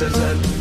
تزال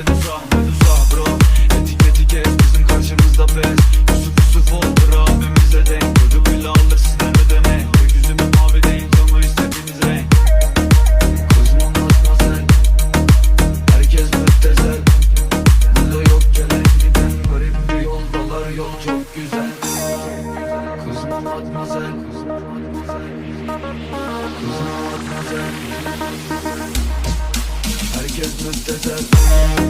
Medusa Medusa bro Etiketi kes bizim karşımızda pes Yusuf Yusuf oldur abimize denk. Çocukuyla alır sizden ödeme Gökyüzümün mavi değil Kamu istediğiniz renk. Kızma matmazel Herkes müptezel. Burada yok gelen giden. Garip bir yoldalar yol çok güzel. Kızma matmazel Kızma matmazel Herkes müptezel